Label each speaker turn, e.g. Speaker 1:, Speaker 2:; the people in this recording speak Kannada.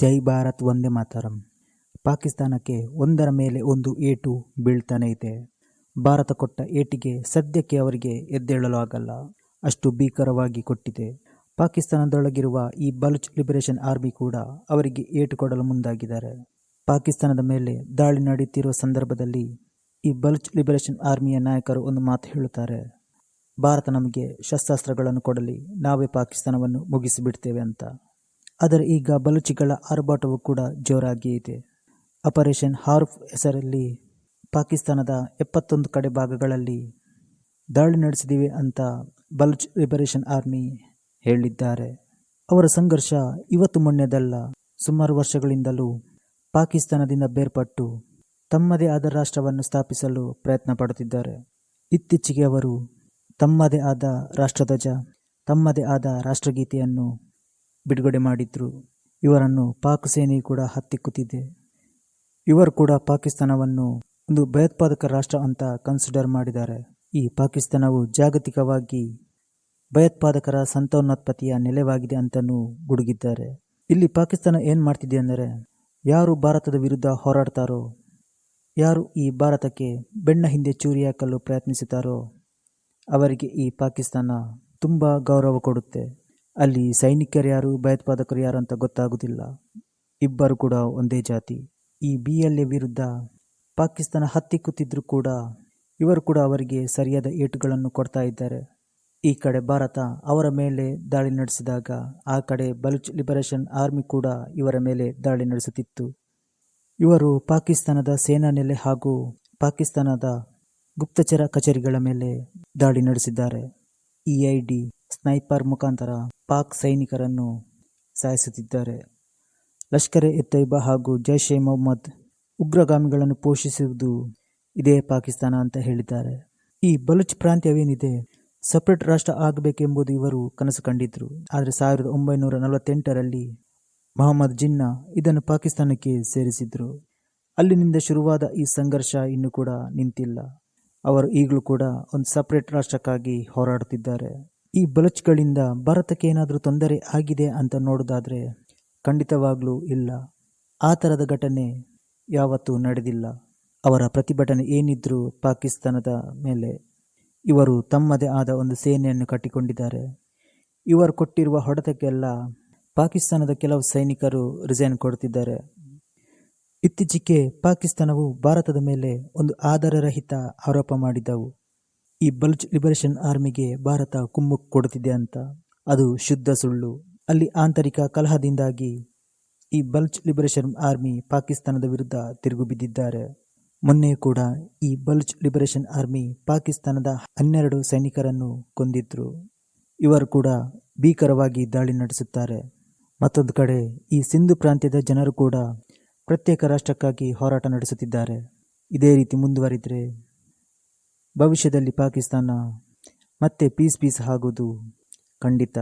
Speaker 1: ಜೈ ಭಾರತ್ ಒಂದೇ ಮಾತರಂ. ಪಾಕಿಸ್ತಾನಕ್ಕೆ ಒಂದರ ಮೇಲೆ ಒಂದು ಏಟು ಬೀಳ್ತಾನೆ ಇದೆ. ಭಾರತ ಕೊಟ್ಟ ಏಟಿಗೆ ಸದ್ಯಕ್ಕೆ ಅವರಿಗೆ ಎದ್ದೇಳಲು ಆಗಲ್ಲ. ಅಷ್ಟು ಭೀಕರವಾಗಿ ಕೊಟ್ಟಿದೆ. ಪಾಕಿಸ್ತಾನದೊಳಗಿರುವ ಈ ಬಲುಚ್ ಲಿಬರೇಷನ್ ಆರ್ಮಿ ಕೂಡ ಅವರಿಗೆ ಏಟು ಕೊಡಲು ಮುಂದಾಗಿದ್ದಾರೆ. ಪಾಕಿಸ್ತಾನದ ಮೇಲೆ ದಾಳಿ ನಡೆಯುತ್ತಿರುವ ಸಂದರ್ಭದಲ್ಲಿ ಈ ಬಲುಚ್ ಲಿಬರೇಷನ್ ಆರ್ಮಿಯ ನಾಯಕರು ಒಂದು ಮಾತು ಹೇಳುತ್ತಾರೆ. ಭಾರತ ನಮಗೆ ಶಸ್ತ್ರಾಸ್ತ್ರಗಳನ್ನು ಕೊಡಲಿ, ನಾವೇ ಪಾಕಿಸ್ತಾನವನ್ನು ಮುಗಿಸಿಬಿಡ್ತೇವೆ ಅಂತ. ಆದರೆ ಈಗ ಬಲೂಚಿಗಳ ಆರ್ಭಾಟವು ಕೂಡ ಜೋರಾಗಿಯೇ ಇದೆ. ಆಪರೇಷನ್ ಹಾರ್ಫ್ ಹೆಸರಲ್ಲಿ ಪಾಕಿಸ್ತಾನದ ಎಪ್ಪತ್ತೊಂದು ಕಡೆ ಭಾಗಗಳಲ್ಲಿ ದಾಳಿ ನಡೆಸಿದ್ದೀವಿ ಅಂತ ಬಲೂಚ್ ಲಿಬರೇಷನ್ ಆರ್ಮಿ ಹೇಳಿದ್ದಾರೆ. ಅವರ ಸಂಘರ್ಷ ಇವತ್ತು ಮೊನ್ನೆದಲ್ಲ, ಸುಮಾರು ವರ್ಷಗಳಿಂದಲೂ ಪಾಕಿಸ್ತಾನದಿಂದ ಬೇರ್ಪಟ್ಟು ತಮ್ಮದೇ ಆದ ರಾಷ್ಟ್ರವನ್ನು ಸ್ಥಾಪಿಸಲು ಪ್ರಯತ್ನ ಪಡುತ್ತಿದ್ದಾರೆ. ಇತ್ತೀಚೆಗೆ ಅವರು ತಮ್ಮದೇ ಆದ ರಾಷ್ಟ್ರಧ್ವಜ, ತಮ್ಮದೇ ಆದ ರಾಷ್ಟ್ರಗೀತೆಯನ್ನು ಬಿಡುಗಡೆ ಮಾಡಿದ್ರು. ಇವರನ್ನು ಪಾಕ್ ಸೇನೆ ಕೂಡ ಹತ್ತಿಕ್ಕುತ್ತಿದೆ. ಇವರು ಕೂಡ ಪಾಕಿಸ್ತಾನವನ್ನು ಒಂದು ಭಯೋತ್ಪಾದಕ ರಾಷ್ಟ್ರ ಅಂತ ಕನ್ಸಿಡರ್ ಮಾಡಿದ್ದಾರೆ. ಈ ಪಾಕಿಸ್ತಾನವು ಜಾಗತಿಕವಾಗಿ ಭಯೋತ್ಪಾದಕರ ಸಂತಾನೋತ್ಪತ್ತಿಯ ನೆಲೆವಾಗಿದೆ ಅಂತಲೂ ಗುಡುಗಿದ್ದಾರೆ. ಇಲ್ಲಿ ಪಾಕಿಸ್ತಾನ ಏನು ಮಾಡ್ತಿದೆ ಅಂದರೆ, ಯಾರು ಭಾರತದ ವಿರುದ್ಧ ಹೋರಾಡ್ತಾರೋ, ಯಾರು ಈ ಭಾರತಕ್ಕೆ ಬೆಣ್ಣ ಹಿಂದೆ ಚೂರಿ ಹಾಕಲು ಪ್ರಯತ್ನಿಸುತ್ತಾರೋ, ಅವರಿಗೆ ಈ ಪಾಕಿಸ್ತಾನ ತುಂಬ ಗೌರವ ಕೊಡುತ್ತೆ. ಅಲ್ಲಿ ಸೈನಿಕರು ಯಾರು, ಭಯೋತ್ಪಾದಕರು ಯಾರು ಅಂತ ಗೊತ್ತಾಗುವುದಿಲ್ಲ. ಇಬ್ಬರು ಕೂಡ ಒಂದೇ ಜಾತಿ. ಈ ಬಿ ಎಲ್ ಎ ವಿರುದ್ಧ ಪಾಕಿಸ್ತಾನ ಹತ್ತಿಕ್ಕುತ್ತಿದ್ದರೂ ಕೂಡ ಇವರು ಕೂಡ ಅವರಿಗೆ ಸರಿಯಾದ ಏಟುಗಳನ್ನು ಕೊಡ್ತಾ ಇದ್ದಾರೆ. ಈ ಕಡೆ ಭಾರತ ಅವರ ಮೇಲೆ ದಾಳಿ ನಡೆಸಿದಾಗ ಆ ಕಡೆ ಬಲುಚ್ ಲಿಬರೇಷನ್ ಆರ್ಮಿ ಕೂಡ ಇವರ ಮೇಲೆ ದಾಳಿ ನಡೆಸುತ್ತಿತ್ತು. ಇವರು ಪಾಕಿಸ್ತಾನದ ಸೇನಾ ನೆಲೆ ಹಾಗೂ ಪಾಕಿಸ್ತಾನದ ಗುಪ್ತಚರ ಕಚೇರಿಗಳ ಮೇಲೆ ದಾಳಿ ನಡೆಸಿದ್ದಾರೆ. ಇಐಡಿ ಸ್ನೈಪರ್ ಮುಖಾಂತರ ಪಾಕ್ ಸೈನಿಕರನ್ನು ಸಾಯಿಸುತ್ತಿದ್ದಾರೆ. ಲಷ್ಕರ್ ಎ ತೈಬಾ ಹಾಗೂ ಜೈಷ್ ಎ ಮೊಹಮ್ಮದ್ ಉಗ್ರಗಾಮಿಗಳನ್ನು ಪೋಷಿಸುವುದು ಇದೇ ಪಾಕಿಸ್ತಾನ ಅಂತ ಹೇಳಿದ್ದಾರೆ. ಈ ಬಲೂಚ್ ಪ್ರಾಂತ್ಯವೇನಿದೆ ಸಪರೇಟ್ ರಾಷ್ಟ್ರ ಆಗಬೇಕೆಂಬುದು ಇವರು ಕನಸು ಕಂಡಿದ್ರು. ಆದರೆ ಸಾವಿರದ ಒಂಬೈನೂರ ನಲವತ್ತೆಂಟರಲ್ಲಿ ಮೊಹಮ್ಮದ್ ಜಿನ್ನಾ ಇದನ್ನು ಪಾಕಿಸ್ತಾನಕ್ಕೆ ಸೇರಿಸಿದ್ರು. ಅಲ್ಲಿನಿಂದ ಶುರುವಾದ ಈ ಸಂಘರ್ಷ ಇನ್ನೂ ಕೂಡ ನಿಂತಿಲ್ಲ. ಅವರು ಈಗಲೂ ಕೂಡ ಒಂದು ಸಪರೇಟ್ ರಾಷ್ಟ್ರಕ್ಕಾಗಿ ಹೋರಾಡುತ್ತಿದ್ದಾರೆ. ಈ ಬಲಚ್ಗಳಿಂದ ಭಾರತಕ್ಕೆ ಏನಾದರೂ ತೊಂದರೆ ಆಗಿದೆ ಅಂತ ನೋಡೋದಾದರೆ ಖಂಡಿತವಾಗಲೂ ಇಲ್ಲ. ಆ ಥರದ ಘಟನೆ ಯಾವತ್ತೂ ನಡೆದಿಲ್ಲ. ಅವರ ಪ್ರತಿಭಟನೆ ಏನಿದ್ರೂ ಪಾಕಿಸ್ತಾನದ ಮೇಲೆ. ಇವರು ತಮ್ಮದೇ ಆದ ಒಂದು ಸೇನೆಯನ್ನು ಕಟ್ಟಿಕೊಂಡಿದ್ದಾರೆ. ಇವರು ಕೊಟ್ಟಿರುವ ಹೊಡೆತಕ್ಕೆಲ್ಲ ಪಾಕಿಸ್ತಾನದ ಕೆಲವು ಸೈನಿಕರು ರಿಸೈನ್ ಕೊಡ್ತಿದ್ದಾರೆ ಇತ್ತೀಚೆಗೆ ಪಾಕಿಸ್ತಾನವು ಭಾರತದ ಮೇಲೆ ಒಂದು ಆಧಾರರಹಿತ ಆರೋಪ ಮಾಡಿದ್ದವು. ಈ ಬಲ್ಚ್ ಲಿಬರೇಷನ್ ಆರ್ಮಿಗೆ ಭಾರತ ಕುಮ್ಮಕ್ಕು ಕೊಡುತ್ತಿದೆ ಅಂತ. ಅದು ಶುದ್ಧ ಸುಳ್ಳು. ಅಲ್ಲಿ ಆಂತರಿಕ ಕಲಹದಿಂದಾಗಿ ಈ ಬಲ್ಚ್ ಲಿಬರೇಷನ್ ಆರ್ಮಿ ಪಾಕಿಸ್ತಾನದ ವಿರುದ್ಧ ತಿರುಗು ಬಿದ್ದಿದ್ದಾರೆ. ಮೊನ್ನೆ ಕೂಡ ಈ ಬಲ್ಚ್ ಲಿಬರೇಷನ್ ಆರ್ಮಿ ಪಾಕಿಸ್ತಾನದ ಹನ್ನೆರಡು ಸೈನಿಕರನ್ನು ಕೊಂದಿದ್ರು. ಇವರು ಕೂಡ ಭೀಕರವಾಗಿ ದಾಳಿ ನಡೆಸುತ್ತಾರೆ. ಮತ್ತೊಂದು ಕಡೆ ಈ ಸಿಂಧು ಪ್ರಾಂತ್ಯದ ಜನರು ಕೂಡ ಪ್ರತ್ಯೇಕ ರಾಷ್ಟ್ರಕ್ಕಾಗಿ ಹೋರಾಟ ನಡೆಸುತ್ತಿದ್ದಾರೆ. ಇದೇ ರೀತಿ ಮುಂದುವರಿದರೆ ಭವಿಷ್ಯದಲ್ಲಿ ಪಾಕಿಸ್ತಾನ ಮತ್ತೆ ಪೀಸ್ ಪೀಸ್ ಆಗೋದು ಖಂಡಿತ.